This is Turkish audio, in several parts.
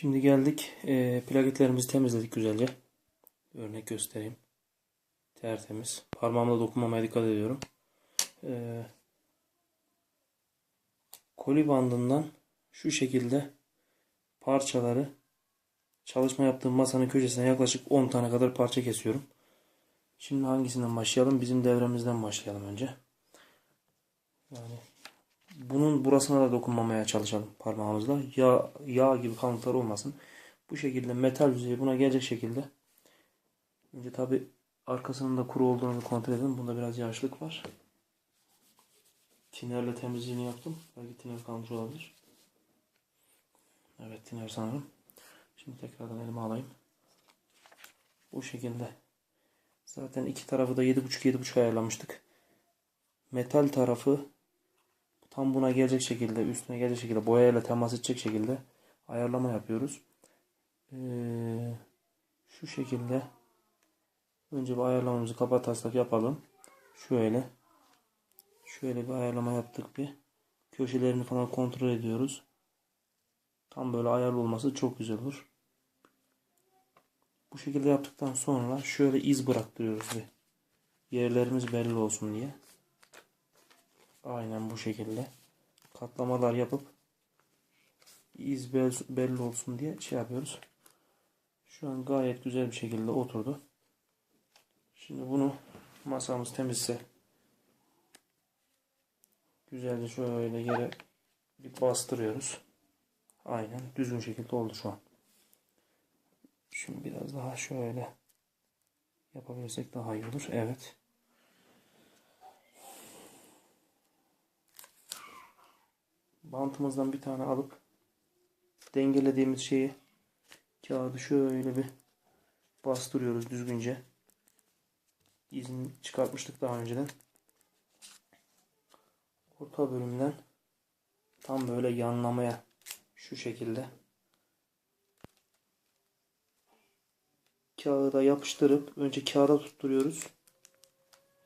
Şimdi geldik. E, plaketlerimizi temizledik güzelce. Örnek göstereyim. Tertemiz. Parmağımla dokunmamaya dikkat ediyorum. E, koli bandından şu şekilde parçaları çalışma yaptığım masanın köşesine yaklaşık 10 tane kadar parça kesiyorum. Şimdi hangisinden başlayalım? Bizim devremizden başlayalım önce. Yani burasına da dokunmamaya çalışalım parmağımızla. Yağ, yağ gibi kalıntılar olmasın. Bu şekilde metal yüzeyi buna gelecek şekilde. Önce tabi arkasının da kuru olduğunu kontrol edelim. Bunda biraz yağışlık var. Tinerle temizliğini yaptım. Belki tiner kalmış olabilir. Evet tiner sanırım. Şimdi tekrardan elime alayım. Bu şekilde. Zaten iki tarafı da 7.5-7.5 ayarlamıştık. Metal tarafı tam buna gelecek şekilde, üstüne gelecek şekilde, boyayla temas edecek şekilde ayarlama yapıyoruz. Ee, şu şekilde önce bir ayarlamamızı kapatarsak yapalım. Şöyle. Şöyle bir ayarlama yaptık bir. Köşelerini falan kontrol ediyoruz. Tam böyle ayarlı olması çok güzel olur. Bu şekilde yaptıktan sonra şöyle iz bıraktırıyoruz bir. Yerlerimiz belli olsun diye. Aynen bu şekilde. Katlamalar yapıp iz belli olsun diye şey yapıyoruz. Şu an gayet güzel bir şekilde oturdu. Şimdi bunu masamız temizse güzelce şöyle yere bir bastırıyoruz. Aynen düzgün şekilde oldu şu an. Şimdi biraz daha şöyle yapabilirsek daha iyi olur. Evet. Bantımızdan bir tane alıp dengelediğimiz şeyi kağıdı şöyle bir bastırıyoruz düzgünce. İzini çıkartmıştık daha önceden. Orta bölümden tam böyle yanlamaya şu şekilde kağıda yapıştırıp önce kağıda tutturuyoruz.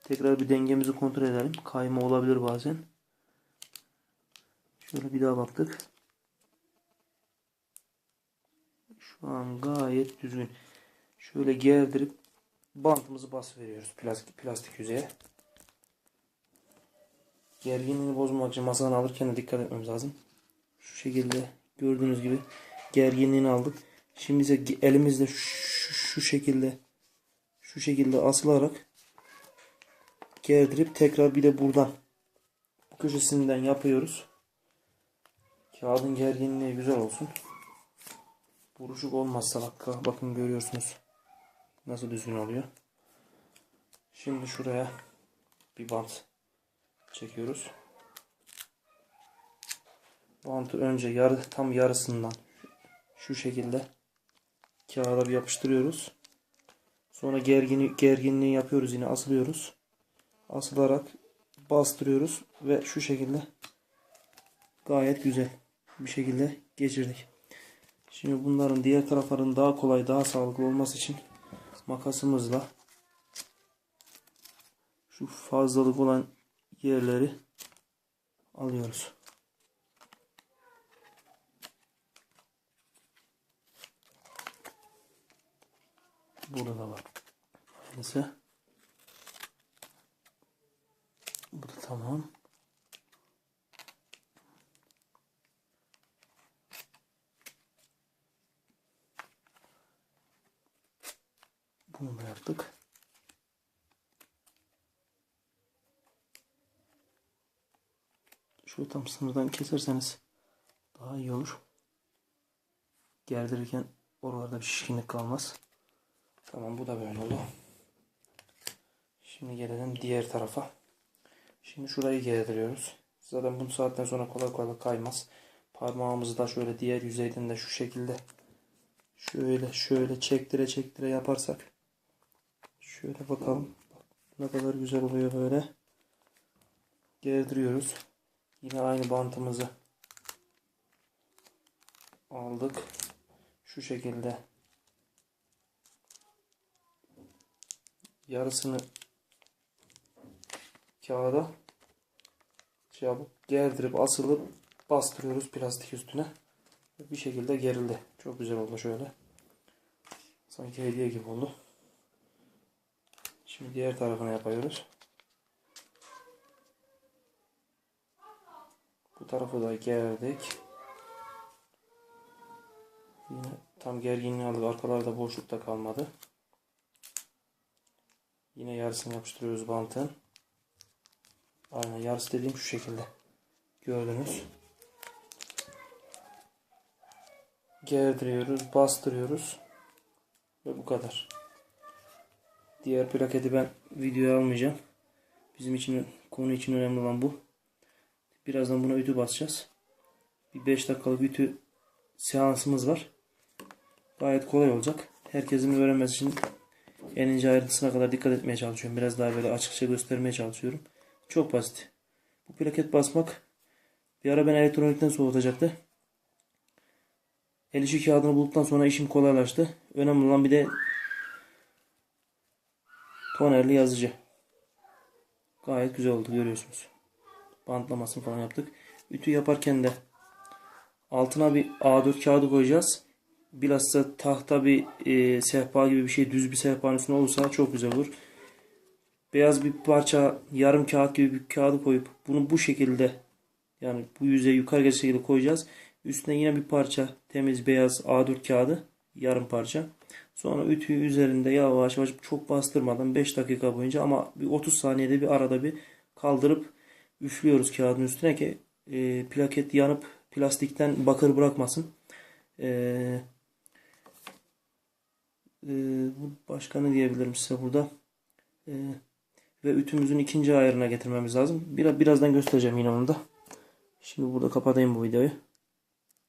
Tekrar bir dengemizi kontrol edelim. Kayma olabilir bazen. Şöyle bir daha baktık. Şu an gayet düzgün. Şöyle gerdirip bantımızı bas veriyoruz plastik, plastik yüzeye. Gerginliğini bozmamak için masadan alırken de dikkat etmemiz lazım. Şu şekilde gördüğünüz gibi gerginliğini aldık. Şimdi ise elimizle şu, şu şekilde şu şekilde asılarak gerdirip tekrar bir de buradan köşesinden yapıyoruz. Kağıdın gerginliği güzel olsun. Buruşuk olmazsa bak, bakın görüyorsunuz nasıl düzgün oluyor. Şimdi şuraya bir bant çekiyoruz. Bantı önce yarı tam yarısından şu şekilde kağıda bir yapıştırıyoruz. Sonra gergini, gerginliği yapıyoruz yine asılıyoruz. Asılarak bastırıyoruz ve şu şekilde gayet güzel bir şekilde geçirdik. Şimdi bunların diğer tarafların daha kolay daha sağlıklı olması için makasımızla şu fazlalık olan yerleri alıyoruz. Burada da var. Aynısı. Bu da tamam. Bunu da yaptık. Şöyle tam sınırdan keserseniz daha iyi olur. Gerdirirken oralarda bir şişkinlik kalmaz. Tamam bu da böyle oldu. Şimdi gelelim diğer tarafa. Şimdi şurayı gerdiriyoruz. Zaten bu saatten sonra kolay kolay kaymaz. Parmağımızı da şöyle diğer yüzeyden de şu şekilde şöyle şöyle çektire çektire yaparsak şöyle bakalım ne kadar güzel oluyor böyle. Gerdiriyoruz. Yine aynı bantımızı aldık. Şu şekilde yarısını kağıda şey yapıp gerdirip asılıp bastırıyoruz plastik üstüne. Bir şekilde gerildi. Çok güzel oldu şöyle. Sanki hediye gibi oldu. Şimdi diğer tarafını yapıyoruz. Bu tarafı da gerdik. Yine tam gerginliği aldık. Arkalarda boşlukta kalmadı. Yine yarısını yapıştırıyoruz bantın. Aynen yarısı dediğim şu şekilde. Gördünüz. Gerdiriyoruz, bastırıyoruz. Ve bu kadar. Diğer plaketi ben videoya almayacağım. Bizim için konu için önemli olan bu. Birazdan buna ütü basacağız. Bir 5 dakikalık ütü seansımız var. Gayet kolay olacak. Herkesin öğrenmesi için en ince ayrıntısına kadar dikkat etmeye çalışıyorum. Biraz daha böyle açıkça göstermeye çalışıyorum. Çok basit. Bu plaket basmak bir ara ben elektronikten soğutacaktı. El işi kağıdını bulduktan sonra işim kolaylaştı. Önemli olan bir de tonerli yazıcı. Gayet güzel oldu görüyorsunuz. Bantlamasını falan yaptık. Ütü yaparken de altına bir A4 kağıdı koyacağız. Bilhassa tahta bir e, sehpa gibi bir şey düz bir sehpanın üstüne olursa çok güzel olur. Beyaz bir parça yarım kağıt gibi bir kağıdı koyup bunu bu şekilde yani bu yüzeye yukarı gelecek şekilde koyacağız. Üstüne yine bir parça temiz beyaz A4 kağıdı yarım parça. Sonra ütüyü üzerinde yavaş yavaş çok bastırmadan 5 dakika boyunca ama bir 30 saniyede bir arada bir kaldırıp üflüyoruz kağıdın üstüne ki e, plaket yanıp plastikten bakır bırakmasın. E, e, başka ne diyebilirim size burada? E, ve ütümüzün ikinci ayarına getirmemiz lazım. Biraz, birazdan göstereceğim yine onu da. Şimdi burada kapatayım bu videoyu.